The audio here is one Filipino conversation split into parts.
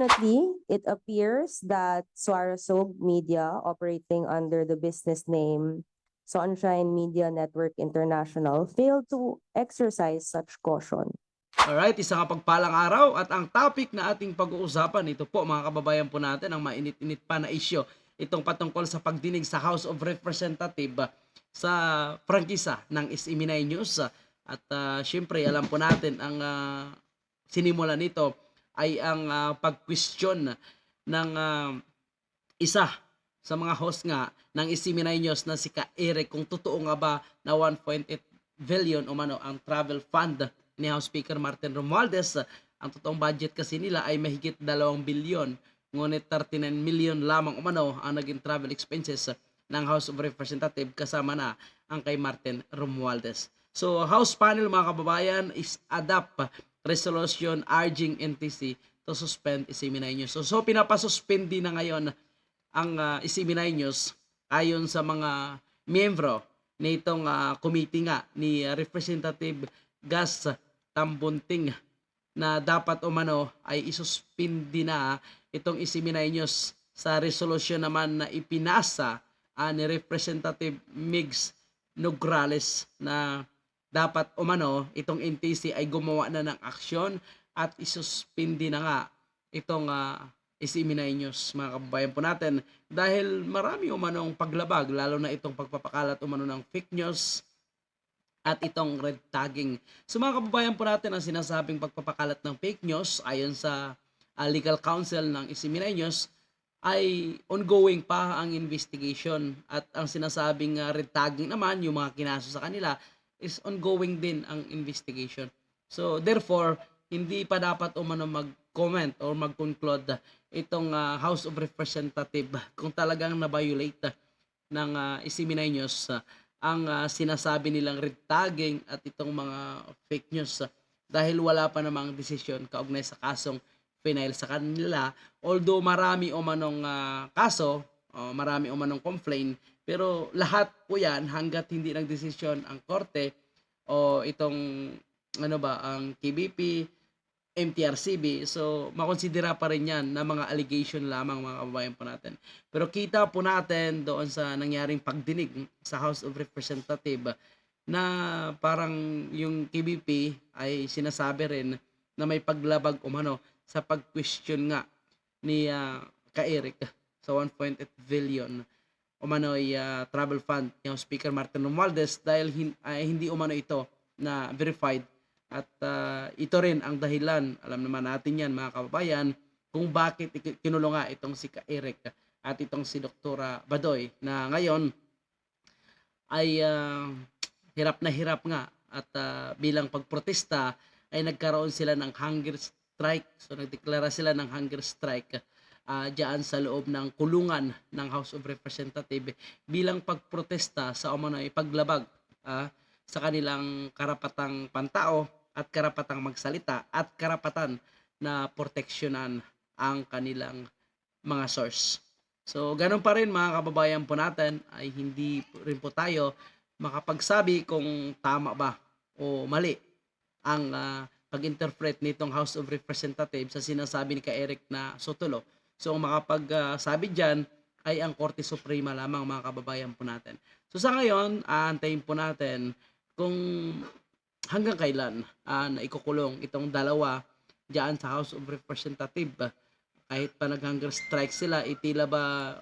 Unfortunately, it appears that Suarezog Media, operating under the business name Sunshine Media Network International, failed to exercise such caution. Alright, isang kapagpalang araw at ang topic na ating pag-uusapan, ito po mga kababayan po natin, ang mainit-init pa na isyo, itong patungkol sa pagdinig sa House of Representative sa prangkisa ng SMNI News. At ah, syempre, alam po natin, ang ah, sinimula nito ay ang ah, pag-question ng ah, isa sa mga host nga ng SMNI News na si Ka Eric kung totoo nga ba na 1.8 billion o mano ang travel fund ni House Speaker Martin Romualdez. Ang totoong budget kasi nila ay mahigit 2 bilyon. Ngunit 39 million lamang umano ang naging travel expenses ng House of Representatives kasama na ang kay Martin Romualdez. So House panel mga kababayan is adopt resolution urging NTC to suspend Isiminay News. So, so pinapasuspend din na ngayon ang uh, Isiminay News ayon sa mga miyembro nitong uh, committee nga ni uh, Representative Gas Tambunting na dapat umano ay isuspindi na itong Isiminay News sa resolusyon naman na ipinasa ah, ni Representative Migs Nograles na dapat umano itong NTC ay gumawa na ng aksyon at isuspindi na nga itong uh, Isiminay News mga kababayan po natin dahil marami umanong paglabag lalo na itong pagpapakalat umano ng fake news at itong red tagging. So mga kababayan po natin ang sinasabing pagpapakalat ng fake news ayon sa ah, legal counsel ng Isiminay News ay ongoing pa ang investigation at ang sinasabing ah, red tagging naman yung mga kinaso sa kanila is ongoing din ang investigation. So therefore, hindi pa dapat umano mag-comment or mag-conclude itong ah, House of Representative kung talagang na-violate ng uh, Isiminay News ah, ang ah, sinasabi nilang red tagging at itong mga fake news ah, dahil wala pa namang desisyon kaugnay sa kasong final sa kanila. Although marami o manong ah, kaso, o marami o manong complaint, pero lahat po yan hanggat hindi nagdesisyon ang korte o itong ano ba, ang KBP, MTRCB. So, makonsidera pa rin yan na mga allegation lamang mga kababayan po natin. Pero kita po natin doon sa nangyaring pagdinig sa House of Representative na parang yung KBP ay sinasabi rin na may paglabag umano sa pag-question nga ni ah, ka-Eric sa 1.8 billion umano ay ah, travel fund House Speaker Martin Romualdez dahil hin- ay hindi umano ito na verified at ah, ito rin ang dahilan, alam naman natin yan mga kababayan, kung bakit ik- kinulong nga itong si Ka-Eric at itong si Doktora Badoy na ngayon ay ah, hirap na hirap nga at ah, bilang pagprotesta ay nagkaroon sila ng hunger strike. So nagdeklara sila ng hunger strike ah diyan sa loob ng kulungan ng House of Representatives bilang pagprotesta sa umano'y paglabag ah, sa kanilang karapatang pantao at karapatang magsalita at karapatan na proteksyonan ang kanilang mga source. So, ganun pa rin mga kababayan po natin ay hindi rin po tayo makapagsabi kung tama ba o mali ang ah, pag-interpret nitong House of Representatives sa sinasabi ni ka Eric na Sotulo. So, ang makapagsabi dyan ay ang Korte Suprema lamang mga kababayan po natin. So, sa ngayon, aantayin po natin kung hanggang kailan ah, na ikukulong itong dalawa diyan sa House of Representative. Kahit pa nag-hunger strike sila, itila ba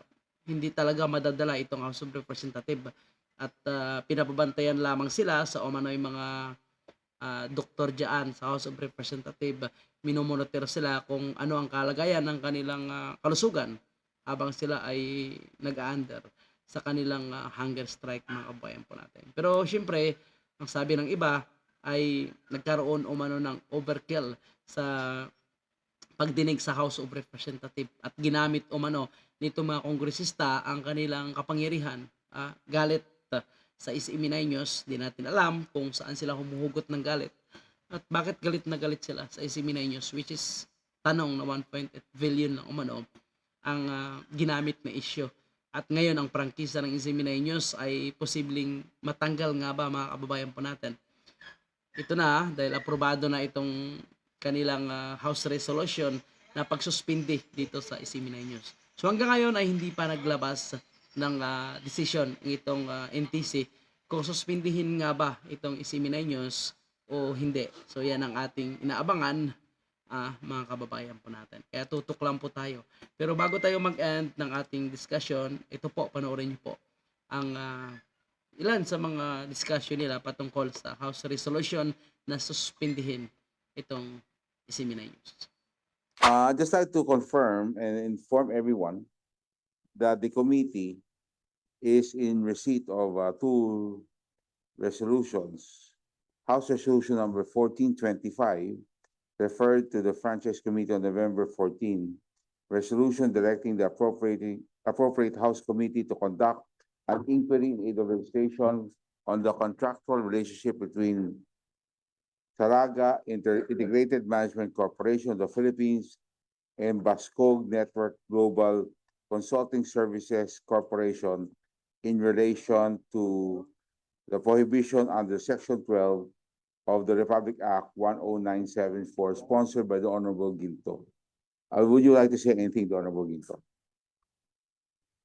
hindi talaga madadala itong House of Representative at ah, pinapabantayan lamang sila sa umano'y mga ah, doktor diyan sa House of Representative. Minomonitor sila kung ano ang kalagayan ng kanilang ah, kalusugan habang sila ay nag-under sa kanilang ah, hunger strike mga kabayan po natin. Pero syempre, ang sabi ng iba ay nagkaroon umano ng overkill sa pagdinig sa House of Representative at ginamit umano nito mga kongresista ang kanilang kapangyarihan ah, galit ah, sa Isiminay News di natin alam kung saan sila humuhugot ng galit at bakit galit na galit sila sa Isiminay News which is tanong na 1.8 billion na umano ang ah, ginamit na issue at ngayon ang prangkisa ng Isiminay News ay posibleng matanggal nga ba mga kababayan po natin? Ito na dahil aprobado na itong kanilang ah, House Resolution na pagsuspindi dito sa Isiminay News. So hanggang ngayon ay hindi pa naglabas ng ah, decision ng itong ah, NTC kung suspindihin nga ba itong Isiminay News o hindi. So yan ang ating inaabangan ah, mga kababayan po natin. Kaya tutok lang po tayo. Pero bago tayo mag-end ng ating discussion, ito po, panoorin niyo po ang ah, ilan sa mga discussion nila patungkol sa House Resolution na suspindihin itong Isiminay News. Uh, just like to confirm and inform everyone that the committee is in receipt of uh, two resolutions. House Resolution number fourteen twenty-five referred to the Franchise Committee on November fourteen. Resolution directing the appropriate House Committee to conduct an inquiry in aid of on the contractual relationship between Taraga Inter- Integrated Management Corporation of the Philippines and Bascog Network Global Consulting Services Corporation in relation to the prohibition under Section twelve of the Republic Act one oh nine seven four, sponsored by the Honorable Ginto. Uh, would you like to say anything, to Honorable Ginto?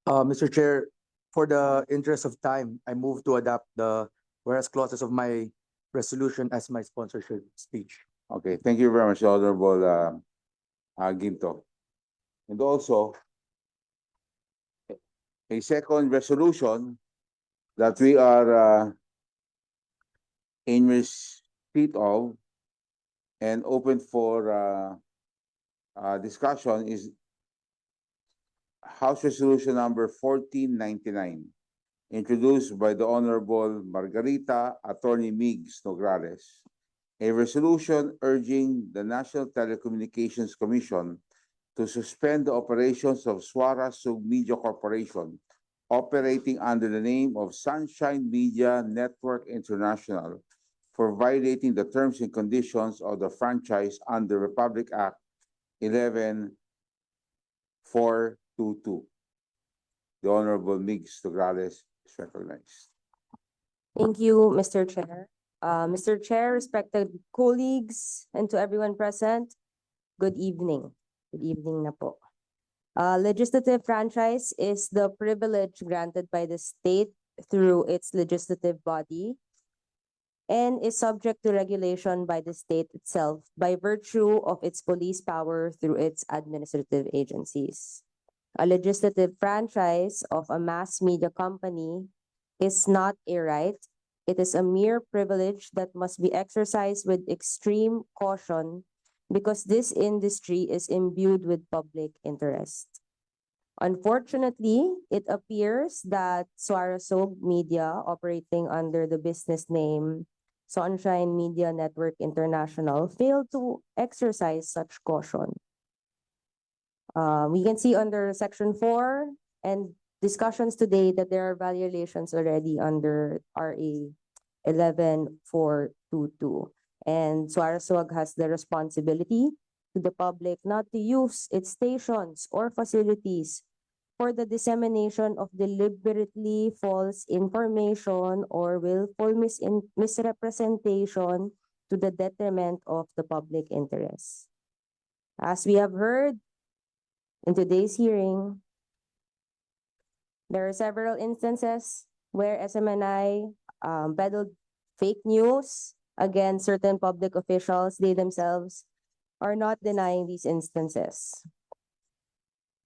Uh, Mr. Chair, for the interest of time, I move to adopt the whereas clauses of my resolution as my sponsorship speech. Okay, thank you very much, Honorable uh, uh, Ginto. And also, a second resolution that we are uh, in receipt of and open for uh, uh, discussion is House Resolution number fourteen ninety-nine, introduced by the Honorable Margarita Attorney Migs Nograles. A resolution urging the National Telecommunications Commission to suspend the operations of Swara Sug Media Corporation operating under the name of Sunshine Media Network International for violating the terms and conditions of the franchise under Republic Act eleven four two two. The Honorable Migs Nograles is recognized. Thank you, Mr. Chair. Uh, Mr. Chair, respected colleagues, and to everyone present, good evening. Good evening na po. Uh, legislative franchise is the privilege granted by the state through its legislative body and is subject to regulation by the state itself by virtue of its police power through its administrative agencies. A legislative franchise of a mass media company is not a right it is a mere privilege that must be exercised with extreme caution because this industry is imbued with public interest. Unfortunately, it appears that Suarezog Media, operating under the business name Sunshine Media Network International, failed to exercise such caution. Uh, we can see under section four and discussions today that there are violations already under RA eleven four two two. And Suarezog has the responsibility to the public not to use its stations or facilities for the dissemination of deliberately false information or willful misin- misrepresentation to the detriment of the public interest. As we have heard in today's hearing, there are several instances where SMNI um, peddled fake news against certain public officials. They themselves are not denying these instances.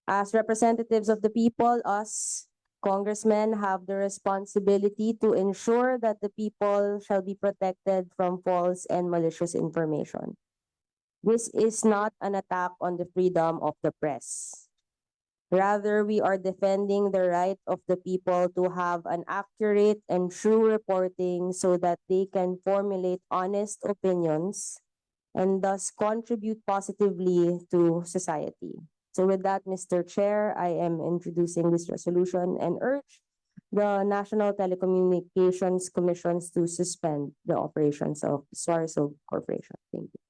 As representatives of the people, us congressmen have the responsibility to ensure that the people shall be protected from false and malicious information. This is not an attack on the freedom of the press. Rather, we are defending the right of the people to have an accurate and true reporting so that they can formulate honest opinions and thus contribute positively to society. So with that, Mr. Chair, I am introducing this resolution and urge the National Telecommunications Commissions to suspend the operations of Suarezog Corporation. Thank you.